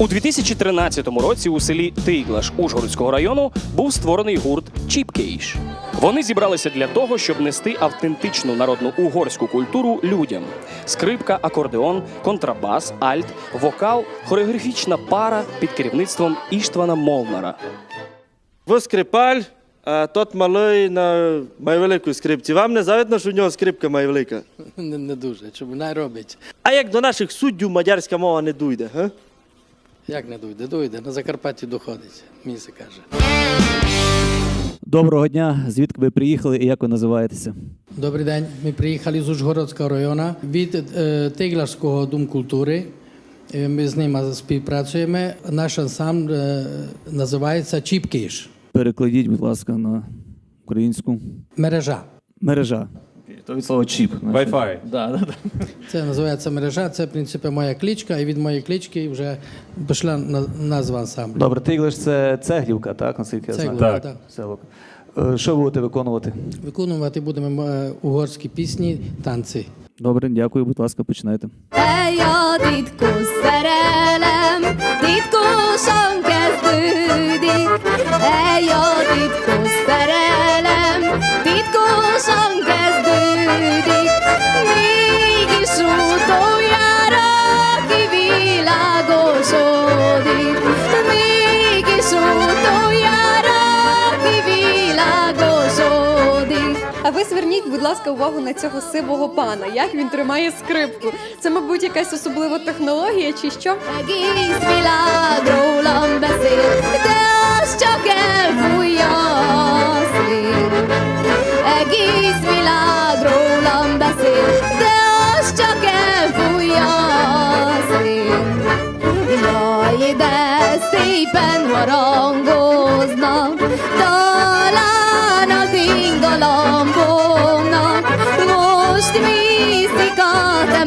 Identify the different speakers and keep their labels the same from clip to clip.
Speaker 1: У 2013 році у селі Тиглаш Ужгородського району був створений гурт Чіпкейш. Вони зібралися для того, щоб нести автентичну народну угорську культуру людям: скрипка, акордеон, контрабас, альт, вокал, хореографічна пара під керівництвом Іштвана Молнара.
Speaker 2: Ви скрипаль, а тот малий на має велику скрипці. Вам не завидно, що у нього скрипка має велика?
Speaker 3: Не, не дуже, чому не робить.
Speaker 2: А як до наших суддів мадярська мова не дойде, га?
Speaker 3: Як не дойде? Дойде, на Закарпатті доходить, мені се каже.
Speaker 4: Доброго дня. Звідки ви приїхали і як ви називаєтеся?
Speaker 3: Добрий день. Ми приїхали з Ужгородського району від е, Тегларського Дому культури. Е, Ми з ними співпрацюємо. Наш ансамбль е, називається Чіпкіш.
Speaker 4: Перекладіть, будь ласка, на українську.
Speaker 3: Мережа.
Speaker 4: Мережа. То від слова чіп.
Speaker 5: Wi-Fi.
Speaker 4: Да, да, да.
Speaker 3: Це називається мережа. Це, в принципі, моя кличка, і від моєї клички вже пішла на- назва ансамблю.
Speaker 4: Добре, ти тиглиш це цеглівка, так? Наскільки я
Speaker 3: Це
Speaker 4: знаю.
Speaker 3: так.
Speaker 5: Так.
Speaker 4: Е, Що будете виконувати?
Speaker 3: Виконувати будемо е, угорські пісні, танці.
Speaker 4: Добре, дякую, будь ласка, починайте.
Speaker 6: A titkos szerelem,
Speaker 7: будь ласка, увагу на цього сивого пана, як він тримає скрипку. Це, мабуть, якась особлива технологія чи що?
Speaker 6: Egész világ rólam beszél, de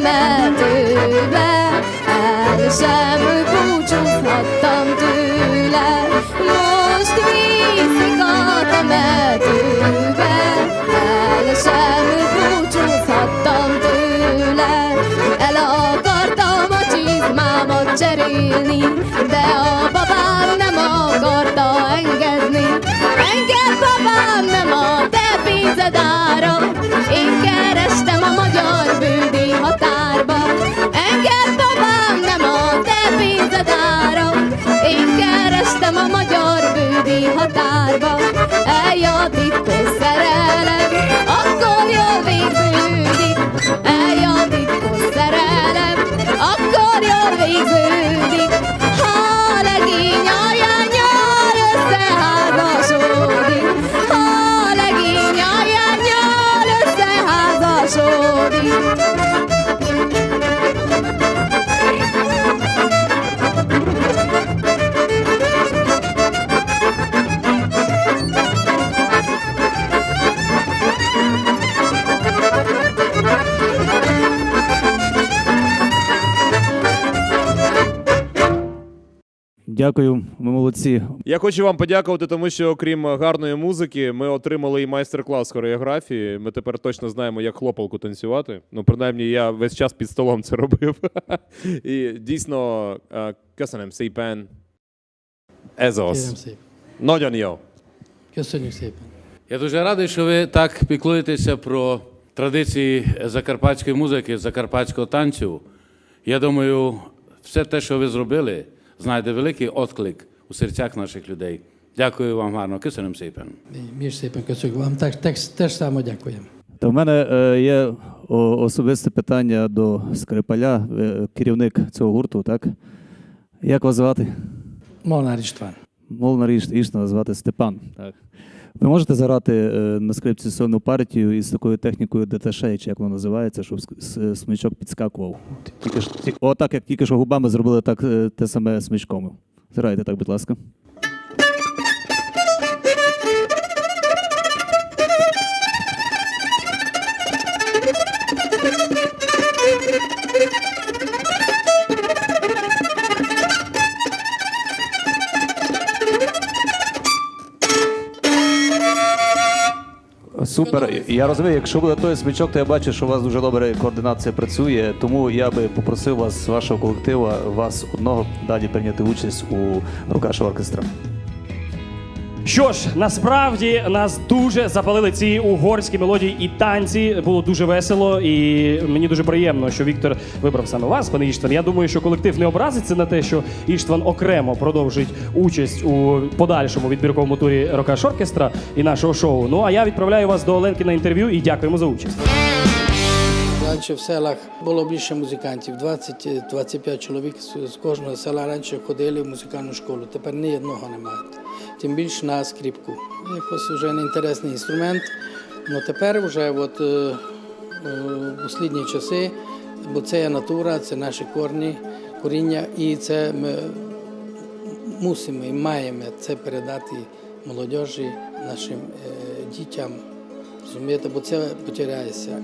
Speaker 6: temetőbe. El sem búcsúzhattam tőle, most viszik a temetőbe. El sem búcsúzhattam tőle, el akartam a csizmámat cserélni, sorba, eljön a titkos szerelem, akkor jön végződik. Eljön a titkos szerelem, akkor jön végződik. Ha a legény alja nyar összeházasódik, ha a legény alja nyar.
Speaker 4: Дякую, ви молодці.
Speaker 5: Я хочу вам подякувати, тому що окрім гарної музики, ми отримали і майстер-клас хореографії. Ми тепер точно знаємо, як хлопалку танцювати. Ну, принаймні, я весь час під столом це робив. І дійсно, е, szépen. Nagyon jó.
Speaker 3: Köszönjük szépen.
Speaker 8: Я дуже радий, що ви так піклуєтеся про традиції закарпатської музики, закарпатського танцю. Я думаю, все те, що ви зробили, знайде великий отклик у серцях наших людей. Дякую вам гарно. Кисенем Сейпен.
Speaker 3: Між Сейпен is. Вам так, так, теж само дякуємо.
Speaker 4: Та в мене е, є особисте питання до скрипаля, Ви керівник цього гурту, так? Як вас звати?
Speaker 3: Molnár István.
Speaker 4: Молнар Іш- Ішна звати Степан. Так. Ви можете заграти е, на скрипці сольну партію із такою технікою ДТШ, чи як воно називається, щоб смичок підскакував. Тільки ж, ті- о, так, як тільки що губами зробили так, е, те саме смичком. Зграйте так, будь ласка. Супер. Я розумію, якщо буде той смічок, то я бачу, що у вас дуже добре координація працює. Тому я би попросив вас, вашого колективу, вас одного далі прийняти участь у Рукаш оркестра.
Speaker 1: Що ж, насправді нас дуже запалили ці угорські мелодії і танці. Було дуже весело, і мені дуже приємно, що Віктор вибрав саме вас, пане Іштван. Я думаю, що колектив не образиться на те, що Іштван окремо продовжить участь у подальшому відбірковому турі Рокаш Оркестра і нашого шоу. Ну а я відправляю вас до Оленки на інтерв'ю і дякуємо за участь.
Speaker 3: Раніше в селах було більше музикантів, 20-25 чоловік з кожного села раніше ходили в музикальну школу. Тепер ні одного немає. Тим більше на скрипку. Якось вже не інтересний інструмент. Ну тепер вже от, е, е, в останні часи, бо це є натура, це наші корні, коріння, і це ми мусимо і маємо це передати молодіжі, нашим е, дітям. Розумієте, бо це потеряється.